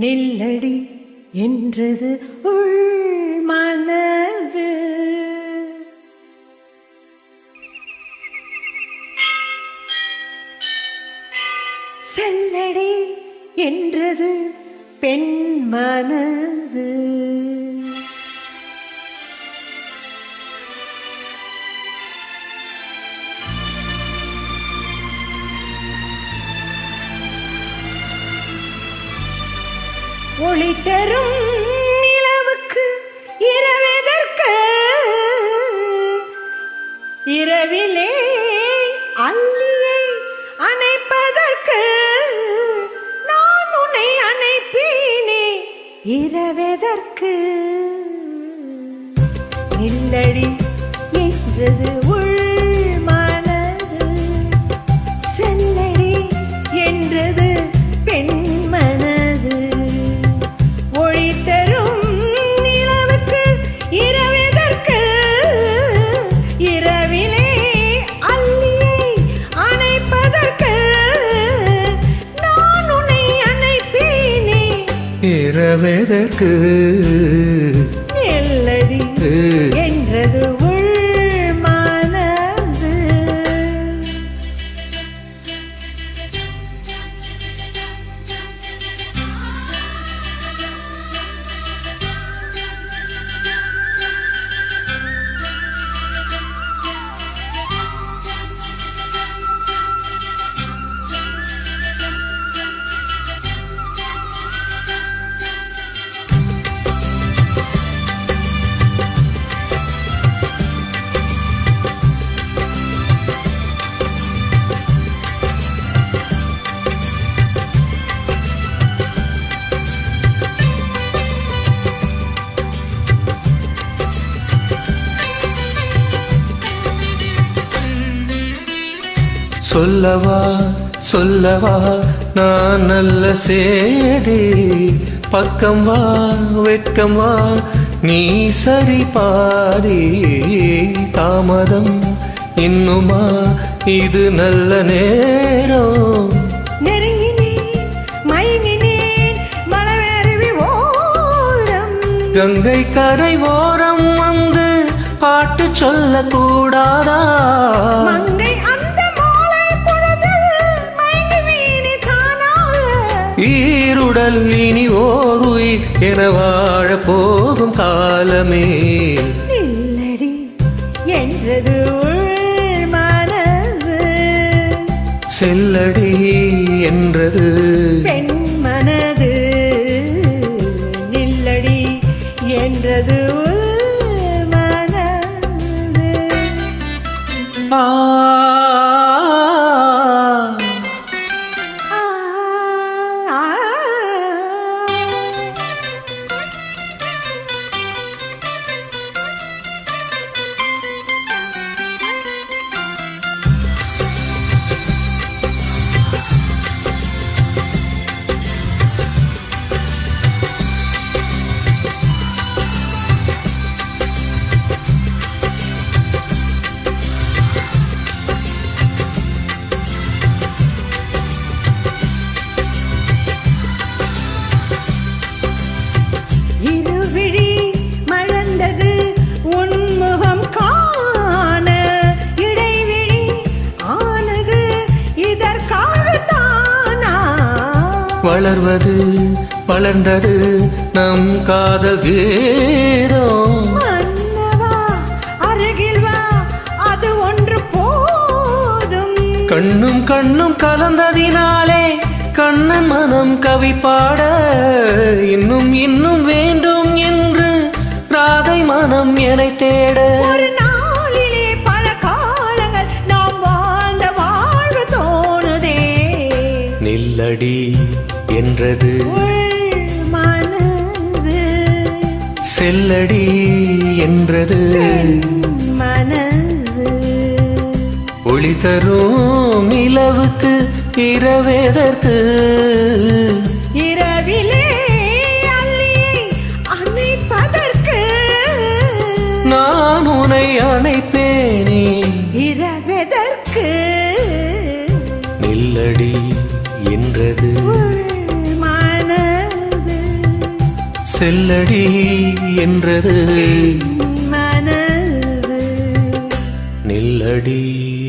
நெல்லடி என்றது உள் மனது. செல்லடி என்றது பெண் மனது. ஒளி தரும் நிலவுக்கு இரவெதற்கு. இரவிலே அல்லியை அணைப்பதற்கு நான் உன்னை அணைப்பேனே இரவெதற்கு. நில்லடி என்றது உள்ள இரவெதற்கு நெல்லடி சொல்லவா சொல்லவா நான் நல்ல சேதி. பக்கம் வா வெட்கம் வா நீ சரி பாதி தாமதம் இன்னுமா இது நல்ல நேரம். கங்கை கரை ஓரம் வந்து பாட்டு சொல்லக்கூடாதா? ஈருடல் இனி ஓர் உயிர் என வாழ போகும் காலமே. நில்லடி என்றது மனது. செல்லடி என்றது வளர்வது வளர்ந்தது நம் காதல் கீதம் கண்ணும் கண்ணும் கலந்ததினாலே கண்ணன் மனம் கவி பாட இன்னும் இன்னும் வேண்டும் என்று ராதை மனம் என்னை தேட. ஒரு நாளிலே பல காலங்கள் நாம் வாழ்ந்த வாழ்வு தோணுதே. நில்லடி மனது செல்லடி என்றது. ஒளி தரும் நிலவுக்கு இரவேதற்கு இரவிலே அணைப்பதற்கு. நான் உனை அணைப்பேனே. இரவெதற்கு நில்லடி என்றது. செல்லடி என்றது. நில்லடி.